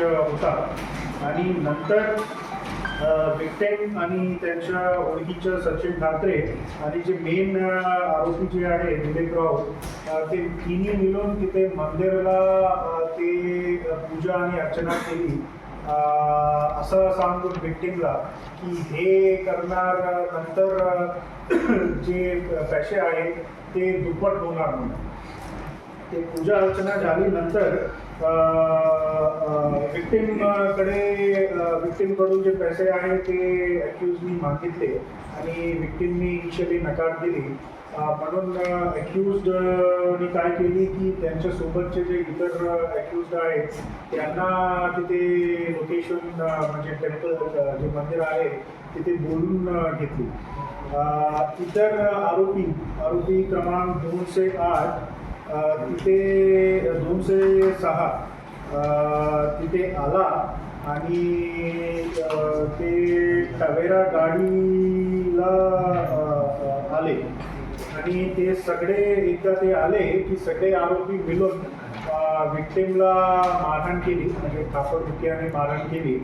होता. आणि नंतर बिगटेक आणि त्यांच्या ओळखीच्या सचिन ठाकरे आणि जे मेन आरोपी जे आहे दिलीप ते तिन्ही मिळून तिथे मंदिराला ते पूजा आणि अर्चना केली. असं सांगून बिगटेकला की हे करणार नंतर जे पैसे आहेत ते दुप्पट होणार म्हणून. ते पूजा अर्चना झाल्यानंतर विक्टीमकडे कडून जे पैसे आहे ते अक्युजनी मागितले आणि विक्टीमनी इनिशियली नकार दिली. म्हणून अक्युज्डनी काय केली की त्यांच्यासोबतचे जे इतर अक्युज्ड आहेत त्यांना तिथे लोकेशन म्हणजे टेम्पल जे मंदिर आहे तिथे बोलून घेतली. इतर आरोपी आरोपी क्रमांक दोनशे आठ तिथे दोनशे सहा तिथे आला आणि ते टवेरा गाडीला आले. आणि ते सगळे एकदा ते आले की सगळे आरोपी मिळून विक्टीमला मारहाण केली. म्हणजे कापडधुक्याने मारहाण केली.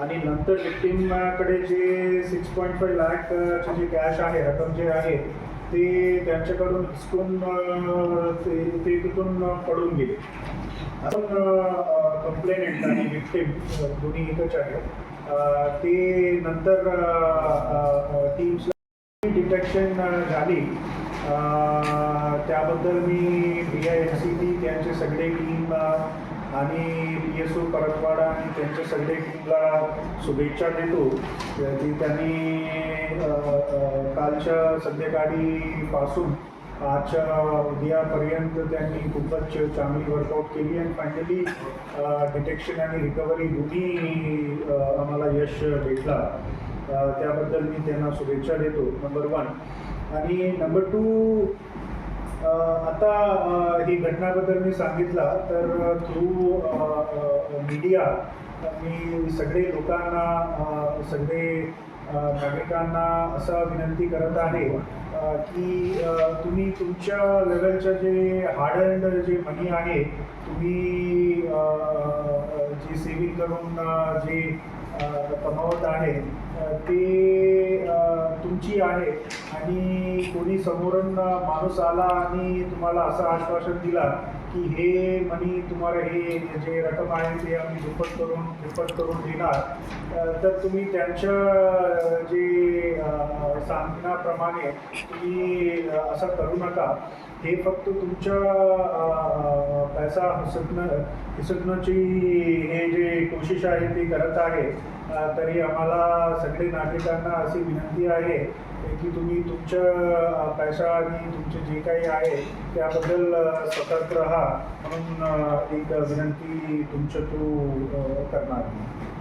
आणि नंतर विक्टीमकडे जे सिक्स पॉईंट फाईव्ह लॅकचे जे कॅश आहे रक्कम जे आहे ते त्यांच्याकडून हिसकून ते ते तिथून पडून गेले. आपण कंप्लेनेंट आणि विक्टिम दोन्ही एकच आहे ते नंतर टीम्सला डिटेक्शन झाली. त्याबद्दल मी B I S C T त्यांचे सगळे टीम आणि पी एस ओ परतवाडा आणि त्यांच्या सगळे टीमला शुभेच्छा देतो. की त्यांनी कालच्या संध्याकाळीपासून आजच्या उद्यापर्यंत त्यांनी खूपच चांगली वर्कआउट केली आणि फायनली डिटेक्शन आणि रिकव्हरी दोन्ही आम्हाला यश भेटला. त्याबद्दल मी त्यांना शुभेच्छा देतो नंबर वन आणि नंबर टू आता ही घटनाबद्दल मी सांगितला तर थ्रू मीडिया मी सगळे लोकांना सगळे नागरिकांना असं विनंती करत आहे की तुम्ही तुमच्या लेवलच्या जे हार्ड अँड जे मनी आहे तुम्ही जे सेविंग करून जे कमावत आहे ते तुमची आहे आणि कोणी समोरून माणूस आला आणि तुम्हाला असं आश्वासन दिला की हे मनी तुम्हाला हे जे रक्कम आहे ते आम्ही दुप्पट करून दुप्पट करून देणार तर तुम्ही त्यांच्या जे सांगण्याप्रमाणे तुम्ही असं करू नका. हे फक्त तुमच्या पैसा हसकणं हिसकण्याची हे जे कोशिश आहे ती करत आहे. तरी आम्हाला सगळे नागरिकांना अशी विनंती आहे की तुम्ही तुमच्या पैसा आणि तुमचे जे काही आहे त्याबद्दल सतर्क राहा म्हणून एक विनंती तुमच्या थ्रू करणार मी.